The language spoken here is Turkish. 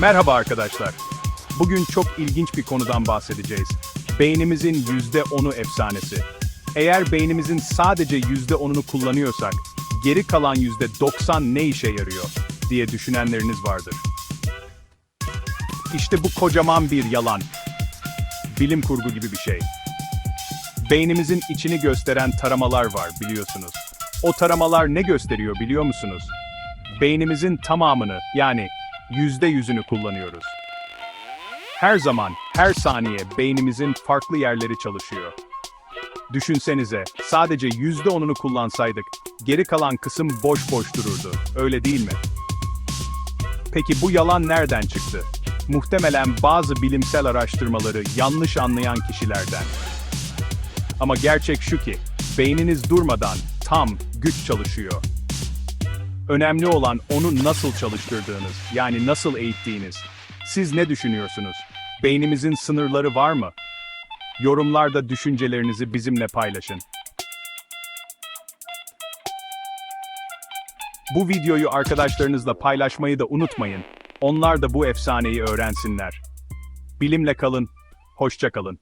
Merhaba arkadaşlar. Bugün çok ilginç bir konudan bahsedeceğiz. Beynimizin %10'u efsanesi. Eğer beynimizin sadece %10'unu kullanıyorsak, geri kalan %90 ne işe yarıyor diye düşünenleriniz vardır. İşte bu kocaman bir yalan. Bilim kurgu gibi bir şey. Beynimizin içini gösteren taramalar var biliyorsunuz. O taramalar ne gösteriyor biliyor musunuz? Beynimizin tamamını yani yüzde yüzünü kullanıyoruz. Her zaman, her saniye beynimizin farklı yerleri çalışıyor. Düşünsenize, sadece yüzde onunu kullansaydık, geri kalan kısım boş boş dururdu, öyle değil mi? Peki bu yalan nereden çıktı? Muhtemelen bazı bilimsel araştırmaları yanlış anlayan kişilerden. Ama gerçek şu ki, beyniniz durmadan tam güç çalışıyor. Önemli olan onu nasıl çalıştırdığınız, yani nasıl eğittiğiniz. Siz ne düşünüyorsunuz? Beynimizin sınırları var mı? Yorumlarda düşüncelerinizi bizimle paylaşın. Bu videoyu arkadaşlarınızla paylaşmayı da unutmayın. Onlar da bu efsaneyi öğrensinler. Bilimle kalın, hoşça kalın.